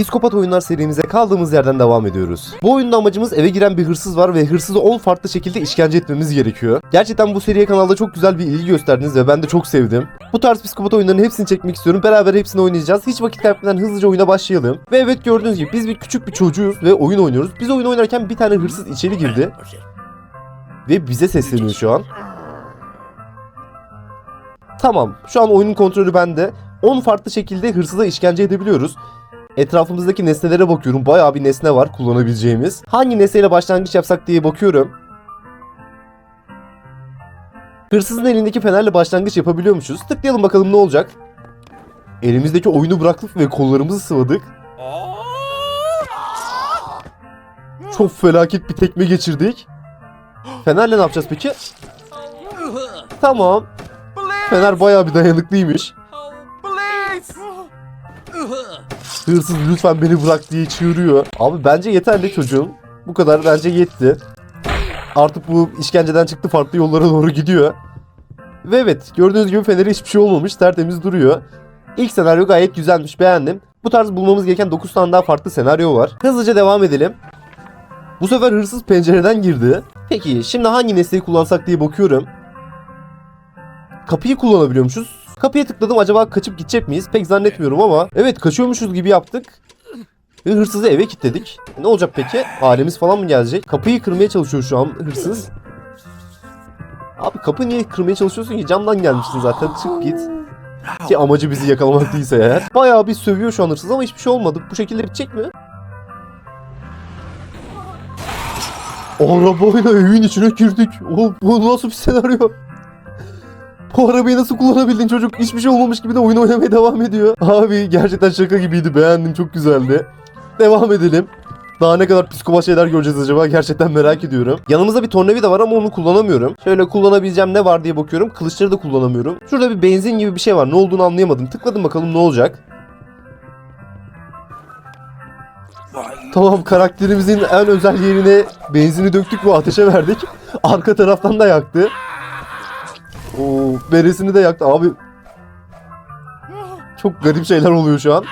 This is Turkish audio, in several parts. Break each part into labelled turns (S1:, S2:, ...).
S1: Psikopat oyunlar serimize kaldığımız yerden devam ediyoruz. Bu oyunda amacımız eve giren bir hırsız var ve hırsızı 10 farklı şekilde işkence etmemiz gerekiyor. Gerçekten bu seriye kanalda çok güzel bir ilgi gösterdiniz ve ben de çok sevdim. Bu tarz psikopat oyunlarının hepsini çekmek istiyorum. Beraber hepsini oynayacağız. Hiç vakit kaybetmeden hızlıca oyuna başlayalım. Ve evet gördüğünüz gibi biz bir küçük bir çocuğuz ve oyun oynuyoruz. Biz oyun oynarken bir tane hırsız içeri girdi ve bize sesleniyor şu an. Tamam. Şu an oyunun kontrolü bende. 10 farklı şekilde hırsıza işkence edebiliyoruz. Etrafımızdaki nesnelere bakıyorum. Bayağı bir nesne var kullanabileceğimiz. Hangi nesneyle başlangıç yapsak diye bakıyorum. Hırsızın elindeki fenerle başlangıç yapabiliyormuşuz. Tıklayalım bakalım ne olacak. Elimizdeki oyunu bıraktık ve kollarımızı sıvadık. Çok felaket bir tekme geçirdik. Fenerle ne yapacağız peki? Tamam. Fener bayağı bir dayanıklıymış. Hırsız lütfen beni bırak diye çığırıyor. Abi bence yeterli çocuğum. Bu kadar bence yetti. Artık bu işkenceden çıktı farklı yollara doğru gidiyor. Ve evet gördüğünüz gibi Fener'e hiçbir şey olmamış tertemiz duruyor. İlk senaryo gayet güzelmiş beğendim. Bu tarz bulmamız gereken 9 tane daha farklı senaryo var. Hızlıca devam edelim. Bu sefer hırsız pencereden girdi. Peki şimdi hangi nesneyi kullansak diye bakıyorum. Kapıyı kullanabiliyormuşuz. Kapıya tıkladım acaba kaçıp gidecek miyiz? Pek zannetmiyorum ama evet kaçıyormuşuz gibi yaptık. Ve hırsızı eve kilitledik. Ne olacak peki? Ailemiz falan mı gelecek? Kapıyı kırmaya çalışıyor şu an hırsız. Abi kapı niye kırmaya çalışıyorsun ki? Camdan gelmişsin zaten. Çık git. Ki amacı bizi yakalamak değilse eğer. Bayağı bir sövüyor şu an hırsız ama hiçbir şey olmadı. Bu şekilde bitecek mi? Arabayla evin içine girdik. Oğlum bu nasıl bir senaryo? Bu arabayı nasıl kullanabildin çocuk? Hiçbir şey olmamış gibi de oyun oynamaya devam ediyor. Abi gerçekten şaka gibiydi. Beğendim. Çok güzeldi. Devam edelim. Daha ne kadar psikopat şeyler göreceğiz acaba? Gerçekten merak ediyorum. Yanımızda bir tornavida var ama onu kullanamıyorum. Şöyle kullanabileceğim ne var diye bakıyorum. Kılıçları da kullanamıyorum. Şurada bir benzin gibi bir şey var. Ne olduğunu anlayamadım. Tıkladım bakalım ne olacak. Tamam karakterimizin en özel yerine benzini döktük ve ateşe verdik. Arka taraftan da yaktı. Oo, beresini de yaktı abi. Çok garip şeyler oluyor şu an.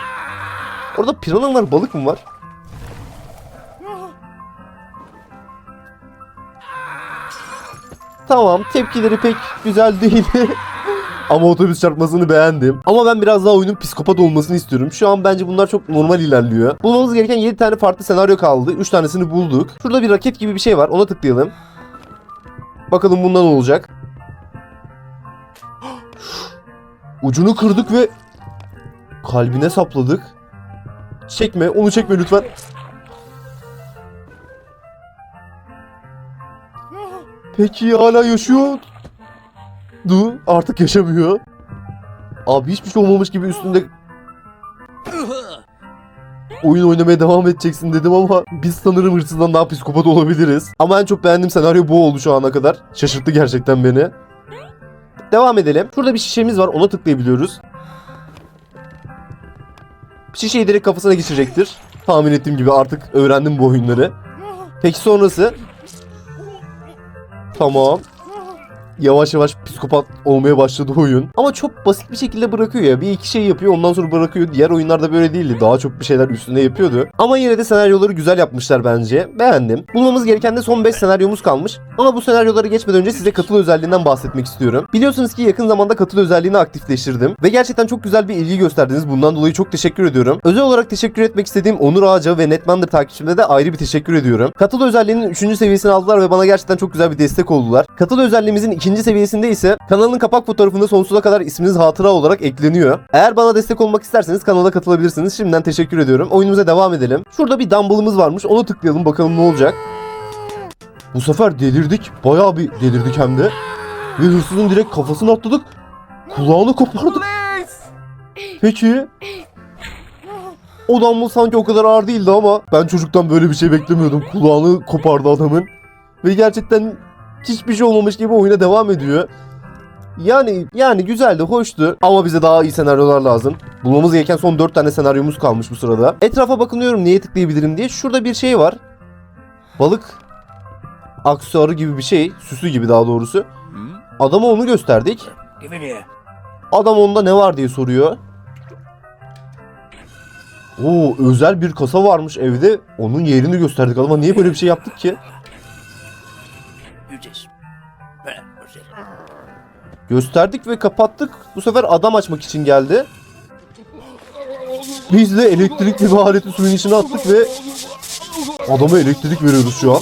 S1: Orada pirana mı var, balık mı var? Tamam, tepkileri pek güzel değildi. Ama otobüs çarpmasını beğendim. Ama ben biraz daha oyunun psikopat olmasını istiyorum. Şu an bence bunlar çok normal ilerliyor. Bulmamız gereken 7 tane farklı senaryo kaldı. 3 tanesini bulduk. Şurada bir raket gibi bir şey var. Ona tıklayalım. Bakalım bundan olacak. Ucunu kırdık ve kalbine sapladık. Çekme, onu çekme lütfen. Peki hala yaşıyor. Du artık yaşamıyor. Abi hiçbir şey olmamış gibi üstünde oyun oynamaya devam edeceksin dedim ama biz sanırım hırsızdan daha psikopat olabiliriz. Ama en çok beğendiğim senaryo bu oldu şu ana kadar. Şaşırttı gerçekten beni. Devam edelim. Şurada bir şişemiz var. Ona tıklayabiliyoruz. Şişeyi direkt kafasına geçirecektir. Tahmin ettiğim gibi artık öğrendim bu oyunları. Peki sonrası? Tamam. Yavaş yavaş psikopat olmaya başladı oyun. Ama çok basit bir şekilde bırakıyor ya. Bir iki şey yapıyor ondan sonra bırakıyor. Diğer oyunlarda böyle değildi. Daha çok bir şeyler üstüne yapıyordu. Ama yine de senaryoları güzel yapmışlar bence. Beğendim. Bulmamız gereken de son 5 senaryomuz kalmış. Ama bu senaryolara geçmeden önce size katıl özelliğinden bahsetmek istiyorum. Biliyorsunuz ki yakın zamanda katıl özelliğini aktifleştirdim. Ve gerçekten çok güzel bir ilgi gösterdiniz. Bundan dolayı çok teşekkür ediyorum. Özel olarak teşekkür etmek istediğim Onur Ağaca ve Netmander takipçimde de ayrı bir teşekkür ediyorum. Katıl özelliğinin 3. seviyesini aldılar ve bana gerçekten çok güzel bir destek oldular. Katıl özelliğimizin 2. seviyesinde ise kanalın kapak fotoğrafında sonsuza kadar isminiz hatıra olarak ekleniyor. Eğer bana destek olmak isterseniz kanala katılabilirsiniz. Şimdiden teşekkür ediyorum. Oyunumuza devam edelim. Şurada bir dumbbellımız varmış. Onu tıklayalım bakalım ne olacak. Bu sefer delirdik. Bayağı bir delirdik hem de. Ve hırsızın direkt kafasını atladık. Kulağını kopardık. Peki. O dumbbell sanki o kadar ağır değildi ama ben çocuktan böyle bir şey beklemiyordum. Kulağını kopardı adamın. Ve gerçekten hiçbir şey olmamış gibi oyuna devam ediyor. Yani yani güzeldi, hoştu ama bize daha iyi senaryolar lazım. Bulmamız gereken son 4 tane senaryomuz kalmış bu sırada. Etrafa bakınıyorum neye tıklayabilirim diye. Şurada bir şey var. Balık aksesuarı gibi bir şey, süsü gibi daha doğrusu. Adama onu gösterdik. Adam onda ne var diye soruyor. Oo özel bir kasa varmış evde. Onun yerini gösterdik ama niye böyle bir şey yaptık ki?
S2: Ücretsiz. Böyle özel.
S1: Gösterdik ve kapattık. Bu sefer adam açmak için geldi. Biz de elektrikli bir aleti suyun içine attık ve adama elektrik veriyoruz şu an.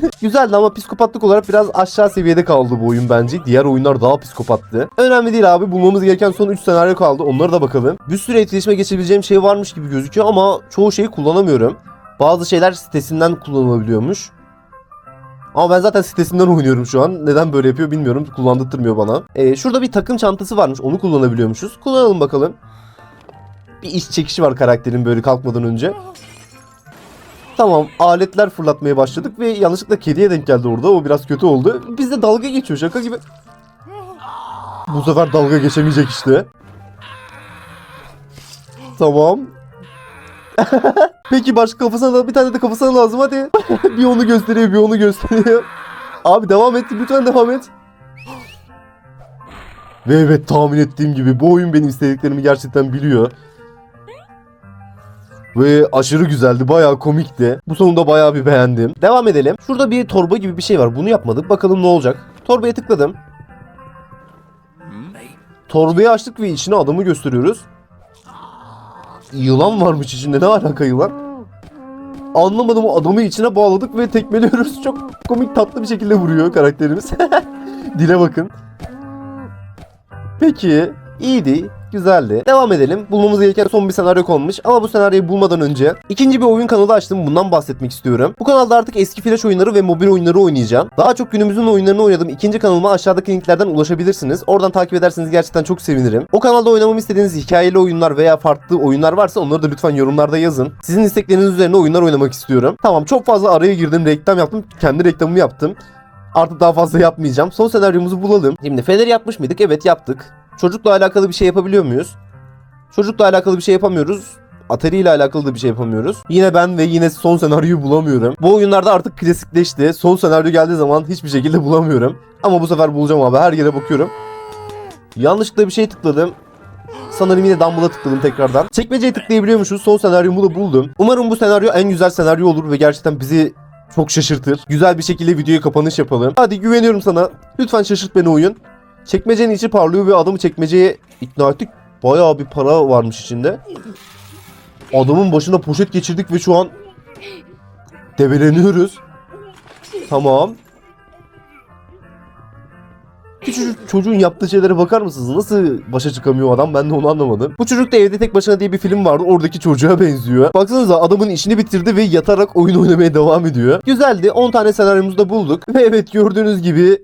S1: Güzeldi ama psikopatlık olarak biraz aşağı seviyede kaldı bu oyun bence. Diğer oyunlar daha psikopattı. Önemli değil abi. Bulmamız gereken son 3 senaryo kaldı. Onlara da bakalım. Bir sürü etkileşime geçebileceğim şey varmış gibi gözüküyor ama çoğu şeyi kullanamıyorum. Bazı şeyler sitesinden kullanılabiliyormuş. Ama ben zaten sitesinden oynuyorum şu an. Neden böyle yapıyor bilmiyorum. Kullandırtmıyor bana. Ee, şurada bir takım çantası varmış. Onu kullanabiliyormuşuz. Kullanalım bakalım. Bir iş çekişi var karakterin böyle kalkmadan önce. Tamam aletler fırlatmaya başladık ve yanlışlıkla kediye denk geldi orada. O biraz kötü oldu. Bizde dalga geçiyor şaka gibi. Bu sefer dalga geçemeyecek işte. Tamam. Peki başka kafasına da bir tane de kafasına lazım hadi. bir onu gösteriyor bir onu gösteriyor. Abi devam et lütfen devam et. Ve evet tahmin ettiğim gibi bu oyun benim istediklerimi gerçekten biliyor. Ve aşırı güzeldi. Bayağı komikti. Bu sonunda bayağı bir beğendim. Devam edelim. Şurada bir torba gibi bir şey var. Bunu yapmadık. Bakalım ne olacak. Torbaya tıkladım. Torbayı açtık ve içine adamı gösteriyoruz. Yılan varmış içinde. Ne alaka yılan? Anlamadım o adamı içine bağladık ve tekmeliyoruz. Çok komik tatlı bir şekilde vuruyor karakterimiz. Dile bakın. Peki. iyiydi. Güzeldi. Devam edelim. Bulmamız gereken son bir senaryo konmuş. Ama bu senaryoyu bulmadan önce ikinci bir oyun kanalı açtım. Bundan bahsetmek istiyorum. Bu kanalda artık eski flash oyunları ve mobil oyunları oynayacağım. Daha çok günümüzün oyunlarını oynadım. İkinci kanalıma aşağıdaki linklerden ulaşabilirsiniz. Oradan takip ederseniz gerçekten çok sevinirim. O kanalda oynamamı istediğiniz hikayeli oyunlar veya farklı oyunlar varsa onları da lütfen yorumlarda yazın. Sizin istekleriniz üzerine oyunlar oynamak istiyorum. Tamam çok fazla araya girdim. Reklam yaptım. Kendi reklamımı yaptım. Artık daha fazla yapmayacağım. Son senaryomuzu bulalım. Şimdi Fener yapmış mıydık? Evet yaptık. Çocukla alakalı bir şey yapabiliyor muyuz? Çocukla alakalı bir şey yapamıyoruz. Atari ile alakalı da bir şey yapamıyoruz. Yine ben ve yine son senaryoyu bulamıyorum. Bu oyunlarda artık klasikleşti. Son senaryo geldiği zaman hiçbir şekilde bulamıyorum. Ama bu sefer bulacağım abi. Her yere bakıyorum. Yanlışlıkla bir şey tıkladım. Sanırım yine Dumble'a tıkladım tekrardan. Çekmeceye tıklayabiliyormuşuz. Son senaryomu da buldum. Umarım bu senaryo en güzel senaryo olur ve gerçekten bizi çok şaşırtır. Güzel bir şekilde videoya kapanış yapalım. Hadi güveniyorum sana. Lütfen şaşırt beni oyun. Çekmecenin içi parlıyor ve adamı çekmeceye ikna ettik. Bayağı bir para varmış içinde. Adamın başına poşet geçirdik ve şu an debeleniyoruz. Tamam. Küçücük çocuğun yaptığı şeylere bakar mısınız? Nasıl başa çıkamıyor adam? Ben de onu anlamadım. Bu çocuk da evde tek başına diye bir film vardı. Oradaki çocuğa benziyor. Baksanıza adamın işini bitirdi ve yatarak oyun oynamaya devam ediyor. Güzeldi. 10 tane senaryomuzu da bulduk. Ve evet gördüğünüz gibi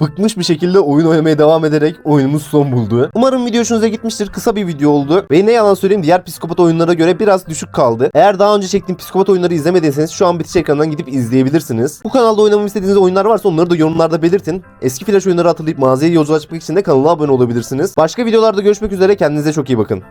S1: bıkmış bir şekilde oyun oynamaya devam ederek oyunumuz son buldu. Umarım video hoşunuza gitmiştir. Kısa bir video oldu. Ve ne yalan söyleyeyim diğer psikopat oyunlara göre biraz düşük kaldı. Eğer daha önce çektiğim psikopat oyunları izlemediyseniz şu an bitiş ekranından gidip izleyebilirsiniz. Bu kanalda oynamamı istediğiniz oyunlar varsa onları da yorumlarda belirtin. Eski flash oyunları hatırlayıp mağazaya yolculuğa çıkmak için de kanala abone olabilirsiniz. Başka videolarda görüşmek üzere. Kendinize çok iyi bakın.